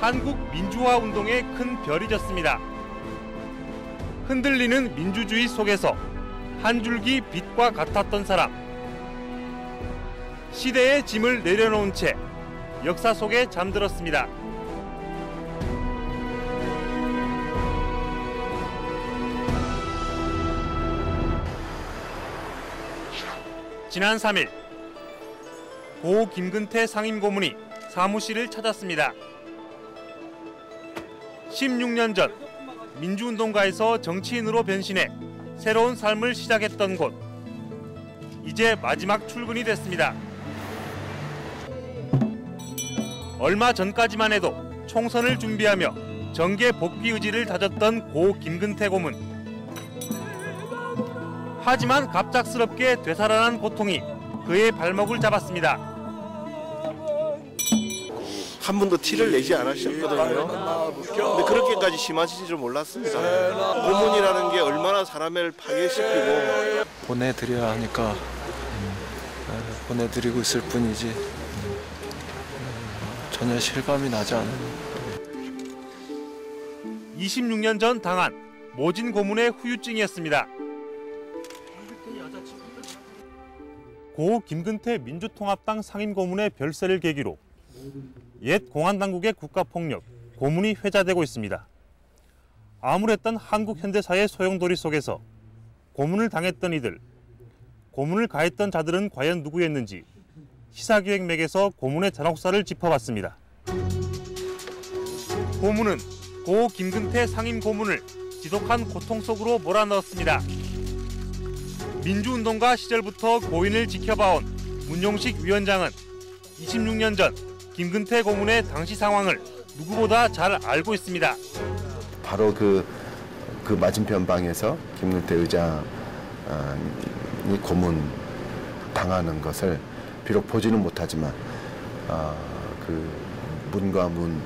한국 민주화 운동에 큰 별이 졌습니다. 흔들리는 민주주의 속에서 한 줄기 빛과 같았던 사람. 시대의 짐을 내려놓은 채 역사 속에 잠들었습니다. 지난 3일 고 김근태 상임고문이 사무실을 찾았습니다. 16년 전 민주운동가에서 정치인으로 변신해 새로운 삶을 시작했던 곳. 이제 마지막 출근이 됐습니다. 얼마 전까지만 해도 총선을 준비하며 정계 복귀 의지를 다졌던 고 김근태 고문. 하지만 갑작스럽게 되살아난 고통이 그의 발목을 잡았습니다. 한 번도 티를 내지 않으셨거든요. 근데 그렇게까지 심하실 줄 몰랐습니다. 고문이라는 게 얼마나 사람을 파괴시키고 보내드려야 하니까 음, 어, 보내드리고 있을 뿐이지 음, 전혀 실감이 나지 않아요. 26년 전 당한 모진 고문의 후유증이었습니다. 고 김근태 민주통합당 상임고문의 별세를 계기로 옛 공안당국의 국가폭력, 고문이 회자되고 있습니다. 암울했던 한국 현대사의 소용돌이 속에서 고문을 당했던 이들, 고문을 가했던 자들은 과연 누구였는지 시사기획 맥에서 고문의 잔혹사를 짚어봤습니다. 고문은 고 김근태 상임 고문을 지독한 고통 속으로 몰아넣었습니다. 민주운동가 시절부터 고인을 지켜봐온 문용식 위원장은 26년 전 김근태 고문의 당시 상황을 누구보다 잘 알고 있습니다. 바로 그, 그 맞은편 방에서 김근태 의장이 고문 당하는 것을 비록 보지는 못하지만 어, 그 문과 문,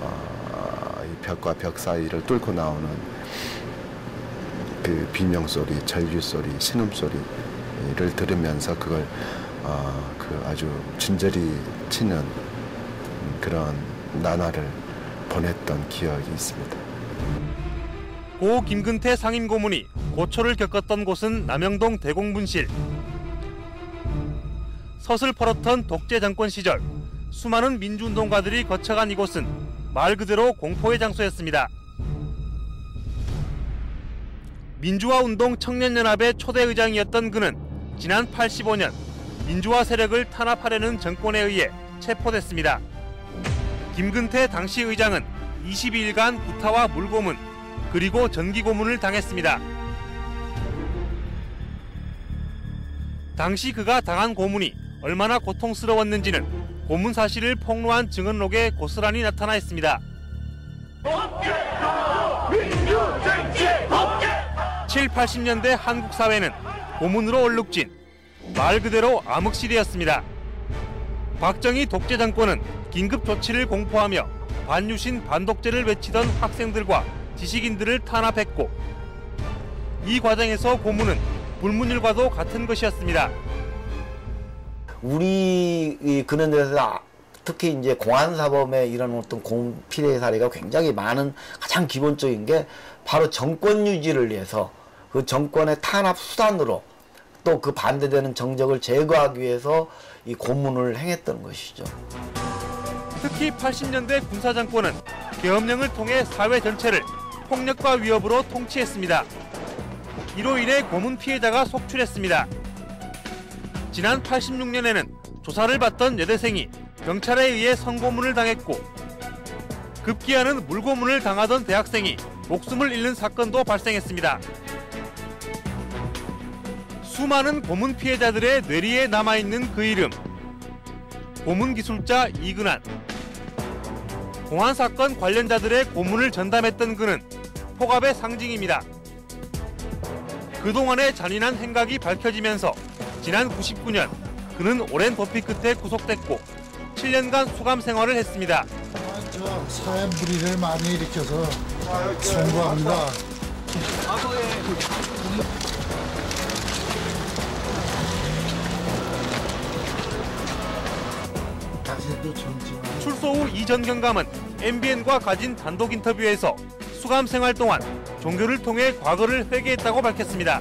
어, 이 벽과 벽 사이를 뚫고 나오는 그 비명 소리, 절규 소리, 신음 소리를 들으면서 그걸 어, 그 아주 진절이 치는 그런 나날을 보냈던 기억이 있습니다. 고 김근태 상임 고문이 고초를 겪었던 곳은 남영동 대공분실. 서슬 펄었던 독재 정권 시절 수많은 민주운동가들이 거쳐간 이곳은 말 그대로 공포의 장소였습니다. 민주화 운동 청년연합의 초대 의장이었던 그는 지난 85년 민주화 세력을 탄압하려는 정권에 의해 체포됐습니다. 김근태 당시 의장은 22일간 구타와 물고문 그리고 전기고문을 당했습니다. 당시 그가 당한 고문이 얼마나 고통스러웠는지는 고문 사실을 폭로한 증언록에 고스란히 나타나 있습니다. 7, 80년대 한국 사회는 고문으로 얼룩진 말 그대로 암흑시대였습니다. 박정희 독재 정권은 긴급 조치를 공포하며 반유신 반독재를 외치던 학생들과 지식인들을 탄압했고 이 과정에서 고문은 불문율과도 같은 것이었습니다. 우리 그런 데서 특히 이제 공안사범에 이런 어떤 피해 사례가 굉장히 많은 가장 기본적인 게 바로 정권 유지를 위해서 그 정권의 탄압 수단으로 또 그 반대되는 정적을 제거하기 위해서 이 고문을 행했던 것이죠. 특히 80년대 군사정권은 계엄령을 통해 사회 전체를 폭력과 위협으로 통치했습니다. 이로 인해 고문 피해자가 속출했습니다. 지난 86년에는 조사를 받던 여대생이 경찰에 의해 성고문을 당했고 급기야는 물고문을 당하던 대학생이 목숨을 잃는 사건도 발생했습니다. 수많은 고문 피해자들의 뇌리에 남아있는 그 이름 고문 기술자 이근한 공안 사건 관련자들의 고문을 전담했던 그는 폭압의 상징입니다. 그동안의 잔인한 행각이 밝혀지면서 지난 99년 그는 오랜 도피 끝에 구속됐고 7년간 수감 생활을 했습니다. 저 사회 무리를 많이 일으켜서 송구합니다. 출소 후 이전 경감은 MBN과 가진 단독 인터뷰에서 수감 생활 동안 종교를 통해 과거를 회개했다고 밝혔습니다.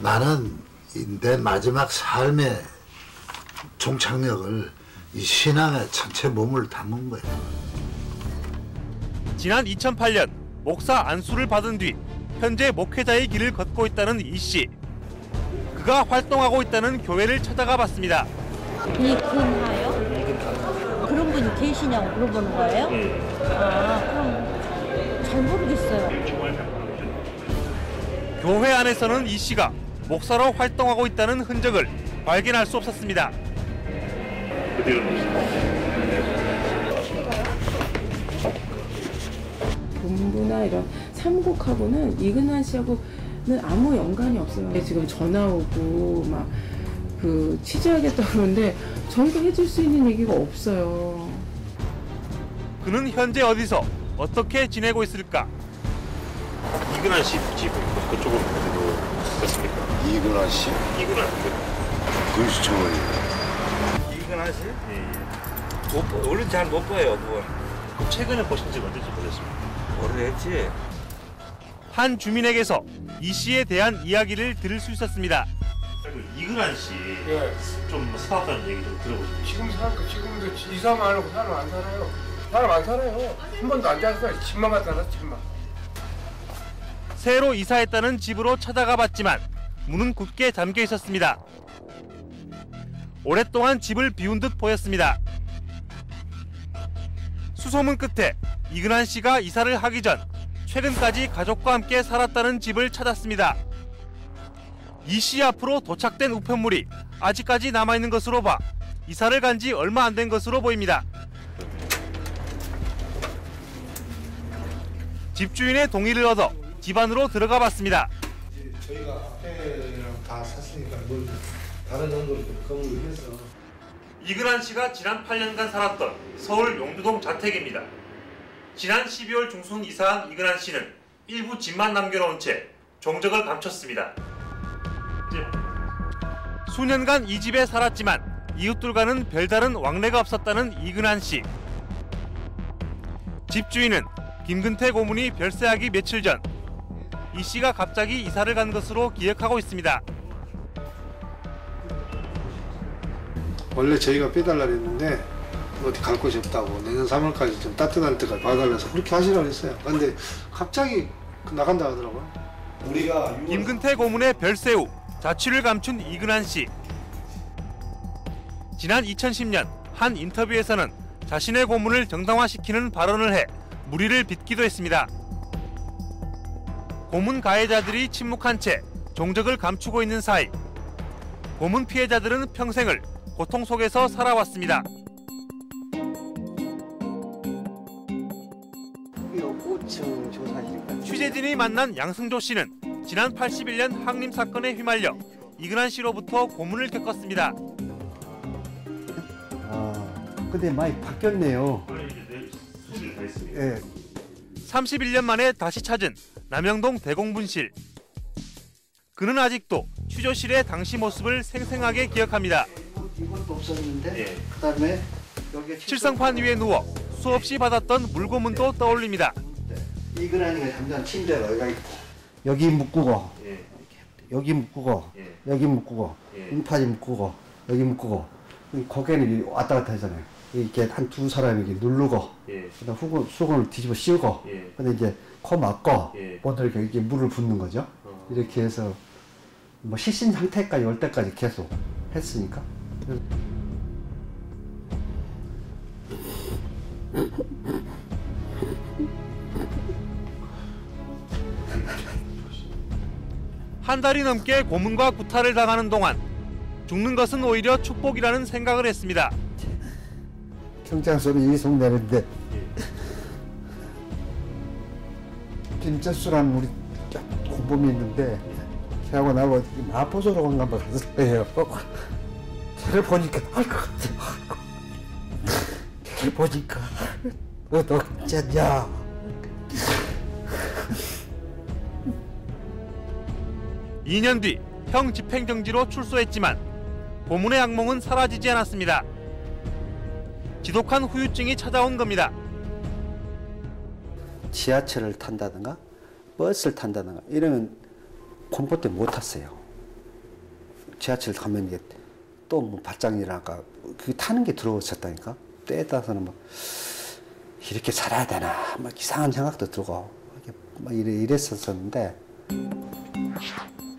나는 이내 마지막 삶의 종착역을 이 신앙의 전체 몸을 담은 거예요. 지난 2008년 목사 안수를 받은 뒤 현재 목회자의 길을 걷고 있다는 이 씨. 그가 활동하고 있다는 교회를 찾아가 봤습니다. 이근하요? 그런 분이 계시냐고 물어보는 거예요? 아, 그럼 잘 모르겠어요. 교회 안에서는 이 씨가 목사로 활동하고 있다는 흔적을 발견할 수 없었습니다. 공부나 이런 삼국하고는 이근환 씨하고는 아무 연관이 없어요. 지금 전화 오고 막 그 취재하겠다 그러는데 저희가 해줄 수 있는 얘기가 없어요. 그는 현재 어디서 어떻게 지내고 있을까? 이근한 씨집 그쪽으로 갔습니까? 이근환 씨 이근한 군수청원이 이근한 씨? 예, 예. 못 봐, 원래 잘 못 봐요, 그건. 그럼 최근에 보신 지 언제쯤 보셨습니까? 오래됐지. 한 주민에게서 이 씨에 대한 이야기를 들을 수 있었습니다. 이근한 씨. 좀 사업하는 얘기 좀 들어보시죠. 지금 사, 지금도 이사 말고 사람 안 살아요. 사람 안 살아요. 한 번도 안 잤어요. 집만 갖다 놨어, 집만. 새로 이사했다는 집으로 찾아가 봤지만 문은 굳게 잠겨 있었습니다. 오랫동안 집을 비운 듯 보였습니다. 수소문 끝에 이근한 씨가 이사를 하기 전 최근까지 가족과 함께 살았다는 집을 찾았습니다. 이씨 앞으로 도착된 우편물이 아직까지 남아있는 것으로 봐 이사를 간 지 얼마 안 된 것으로 보입니다. 집주인의 동의를 얻어 집 안으로 들어가 봤습니다. 저희가 앞에랑 다 샀으니까 뭘 다른 정도로 건물을 해서. 이근한 씨가 지난 8년간 살았던 서울 용두동 자택입니다. 지난 12월 중순 이사한 이근한 씨는 일부 집만 남겨놓은 채 종적을 감췄습니다. 수년간 이 집에 살았지만 이웃들과는 별다른 왕래가 없었다는 이근한 씨. 집주인은 김근태 고문이 별세하기 며칠 전 이 씨가 갑자기 이사를 간 것으로 기억하고 있습니다. 원래 저희가 빼달라 그랬는데 어디 갈 곳이 없다고 내년 3월까지 좀 따뜻한 때까지 봐달라서 그렇게 하시라고 그랬어요. 근데 갑자기 나간다 하더라고요. 우리가 김근태 고문의 별세 후 자취를 감춘 이근한 씨. 지난 2010년 한 인터뷰에서는 자신의 고문을 정당화시키는 발언을 해 무리를 빚기도 했습니다. 고문 가해자들이 침묵한 채 종적을 감추고 있는 사이 고문 피해자들은 평생을 고통 속에서 살아왔습니다. 취재진이 만난 양승조 씨는 지난 81년 항림 사건에 휘말려 이근한 씨로부터 고문을 겪었습니다. 아, 근데 많이 바뀌었네요. 예. 31년 만에 다시 찾은 남영동 대공분실. 그는 아직도 취조실의 당시 모습을 생생하게 기억합니다. 이것도 없었는데 그다음에 여기 칠성판 위에 누워 수없이 받았던 물고문도 떠올립니다. 이근환이가 잠깐 침대가 여기가 있고 여기 묶고 여기 묶고 예. 여기 묶고 음파지 묶고 여기 묶고 거기는 왔다 갔다 하잖아요. 이렇게 한 두 사람이 이렇게 누르고 예. 그다음 후군 수건을 뒤집어 씌우고 근데 이제 코 막고 먼저 이렇게, 이렇게 물을 붓는 거죠. 이렇게 해서 뭐 실신 상태까지 올 때까지 계속 했으니까. 한 달이 넘게 고문과 구타를 당하는 동안 죽는 것은 오히려 축복이라는 생각을 했습니다. 경찰서로 이송되는데 김철수란 우리 공범이 있는데 걔하고 나하고 마포소로 간가 봐 갔어요. 걔를 보니까 아이고 걔를 보니까 너너 어쩌냐 2년 뒤 형 집행정지로 출소했지만 고문의 악몽은 사라지지 않았습니다. 지독한 후유증이 찾아온 겁니다. 지하철을 탄다든가 버스를 탄다든가 이러면 공포 때문에 못 탔어요. 지하철 가면 이게 또뭐 발작 일어나까 그게 타는 게 두려웠었다니까. 때에 따라서는 막 이렇게 살아야 되나 막 이상한 생각도 들고 막 이래 이랬었었는데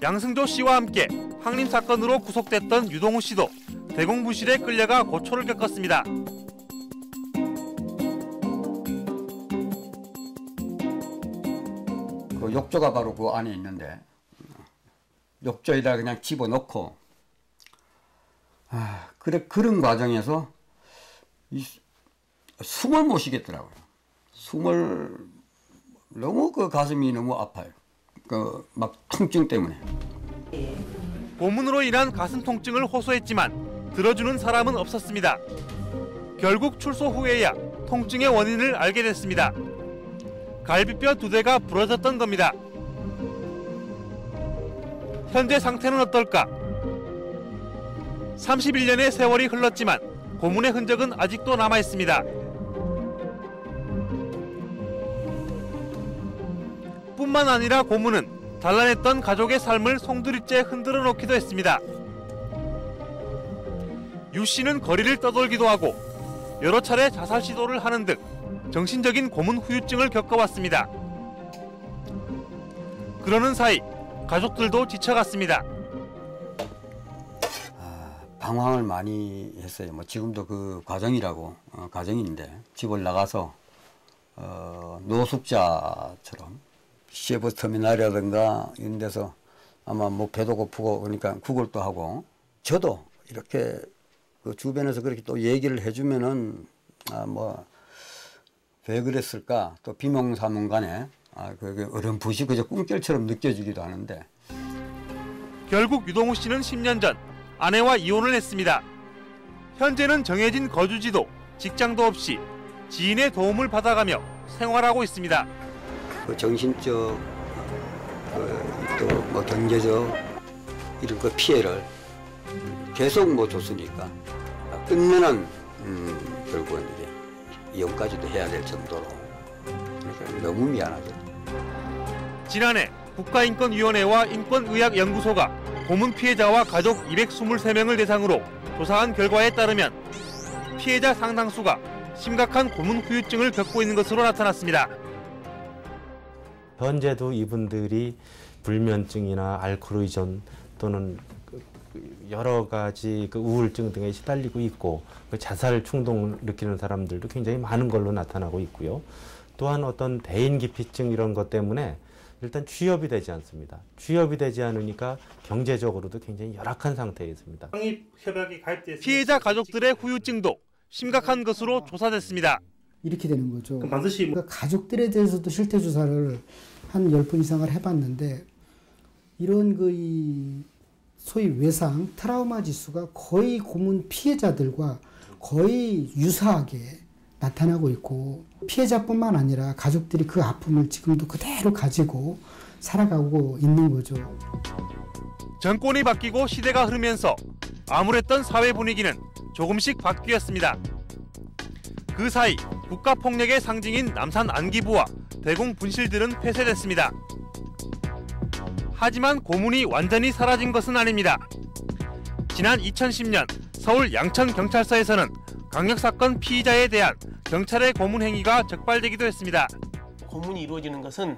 양승조 씨와 함께 항림 사건으로 구속됐던 유동우 씨도 대공부실에 끌려가 고초를 겪었습니다. 그 욕조가 바로 그 안에 있는데 욕조에다 그냥 집어넣고 아 그래 그런 과정에서 이 숨을 못 쉬겠더라고요. 숨을 너무 그 가슴이 너무 아파요. 그 막 통증 때문에. 고문으로 인한 가슴 통증을 호소했지만 들어주는 사람은 없었습니다. 결국 출소 후에야 통증의 원인을 알게 됐습니다. 갈비뼈 두 대가 부러졌던 겁니다. 현재 상태는 어떨까? 31년의 세월이 흘렀지만 고문의 흔적은 아직도 남아 있습니다. 뿐만 아니라 고문은 단란했던 가족의 삶을 송두리째 흔들어 놓기도 했습니다. 유 씨는 거리를 떠돌기도 하고 여러 차례 자살 시도를 하는 등 정신적인 고문 후유증을 겪어왔습니다. 그러는 사이 가족들도 지쳐갔습니다. 방황을 많이 했어요. 뭐 지금도 그 과정이라고 어, 과정인데 집을 나가서 어, 노숙자처럼 시외버스 터미널이라든가 이런 데서 아마 뭐 배도 고프고 그러니까 구걸도 하고 저도 이렇게 그 주변에서 그렇게 또 얘기를 해주면은 아 뭐 왜 그랬을까 또 비몽사몽간에 아 그게 어렴풋이 그저 꿈결처럼 느껴지기도 하는데 결국 유동우 씨는 10년 전 아내와 이혼을 했습니다. 현재는 정해진 거주지도 직장도 없이 지인의 도움을 받아가며 생활하고 있습니다. 그 정신적 또뭐 경제적 이런 그 피해를 계속 뭐 줬으니까 끝내는 음, 결국은 이제 이혼까지도 해야 될 정도로 그러니까 너무 미안하죠. 지난해 국가인권위원회와 인권의학연구소가 고문 피해자와 가족 223명을 대상으로 조사한 결과에 따르면 피해자 상당수가 심각한 고문 후유증을 겪고 있는 것으로 나타났습니다. 현재도 이분들이 불면증이나 알코올 의존 또는 그 여러 가지 그 우울증 등에 시달리고 있고 그 자살 충동을 느끼는 사람들도 굉장히 많은 걸로 나타나고 있고요. 또한 어떤 대인기피증 이런 것 때문에 일단 취업이 되지 않습니다. 취업이 되지 않으니까 경제적으로도 굉장히 열악한 상태에 있습니다. 피해자 가족들의 후유증도 심각한 것으로 조사됐습니다. 이렇게 되는 거죠. 그럼 반드시 뭐- 그러니까 가족들에 대해서도 실태 조사를 한 10번 이상을 해봤는데 이런 그 이 소위 외상 트라우마 지수가 거의 고문 피해자들과 거의 유사하게 나타나고 있고 피해자뿐만 아니라 가족들이 그 아픔을 지금도 그대로 가지고 살아가고 있는 거죠. 정권이 바뀌고 시대가 흐르면서 암울했던 사회 분위기는 조금씩 바뀌었습니다. 그 사이 국가 폭력의 상징인 남산 안기부와 대공 분실들은 폐쇄됐습니다. 하지만 고문이 완전히 사라진 것은 아닙니다. 지난 2010년 서울 양천경찰서에서는 강력사건 피의자에 대한 경찰의 고문 행위가 적발되기도 했습니다. 고문이 이루어지는 것은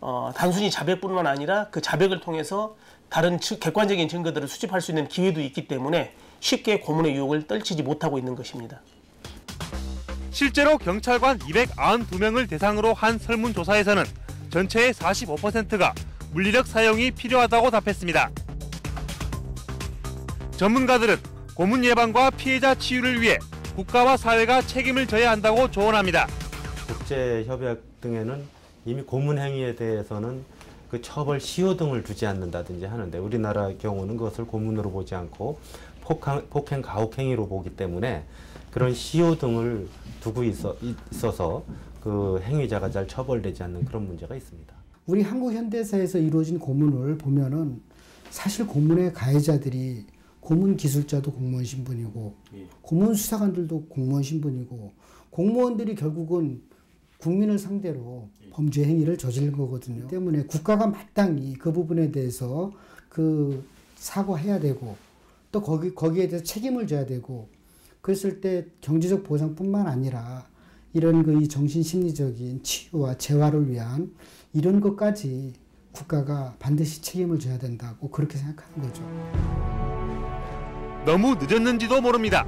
어, 단순히 자백뿐만 아니라 그 자백을 통해서 다른 측- 객관적인 증거들을 수집할 수 있는 기회도 있기 때문에 쉽게 고문의 유혹을 떨치지 못하고 있는 것입니다. 실제로 경찰관 292명을 대상으로 한 설문조사에서는 전체의 45%가 물리력 사용이 필요하다고 답했습니다. 전문가들은 고문 예방과 피해자 치유를 위해 국가와 사회가 책임을 져야 한다고 조언합니다. 국제 협약 등에는 이미 고문 행위에 대해서는 그 처벌 시효 등을 두지 않는다든지 하는데 우리나라 경우는 그것을 고문으로 보지 않고 폭행, 폭행 가혹 행위로 보기 때문에 그런 시효 등을 두고 있어, 있어서 그 행위자가 잘 처벌되지 않는 그런 문제가 있습니다. 우리 한국 현대사에서 이루어진 고문을 보면은 사실 고문의 가해자들이 고문 기술자도 공무원 신분이고 고문 수사관들도 공무원 신분이고 공무원들이 결국은 국민을 상대로 범죄 행위를 저지른 거거든요. 때문에 국가가 마땅히 그 부분에 대해서 그 사과해야 되고 또 거기 거기에 대해서 책임을 져야 되고 그랬을 때 경제적 보상뿐만 아니라 이런 그 이 정신 심리적인 치유와 재활을 위한 이런 것까지 국가가 반드시 책임을 져야 된다고 그렇게 생각하는 거죠. 너무 늦었는지도 모릅니다.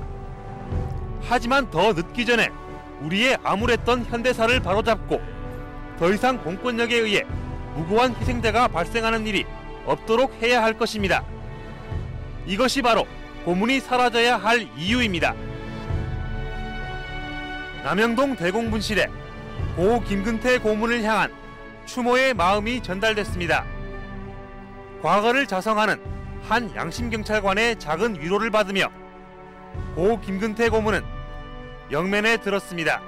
하지만 더 늦기 전에 우리의 암울했던 현대사를 바로잡고 더 이상 공권력에 의해 무고한 희생자가 발생하는 일이 없도록 해야 할 것입니다. 이것이 바로 고문이 사라져야 할 이유입니다. 남영동 대공분실에 고 김근태 고문을 향한 추모의 마음이 전달됐습니다. 과거를 자성하는 한 양심경찰관의 작은 위로를 받으며 고 김근태 고문은 영면에 들었습니다.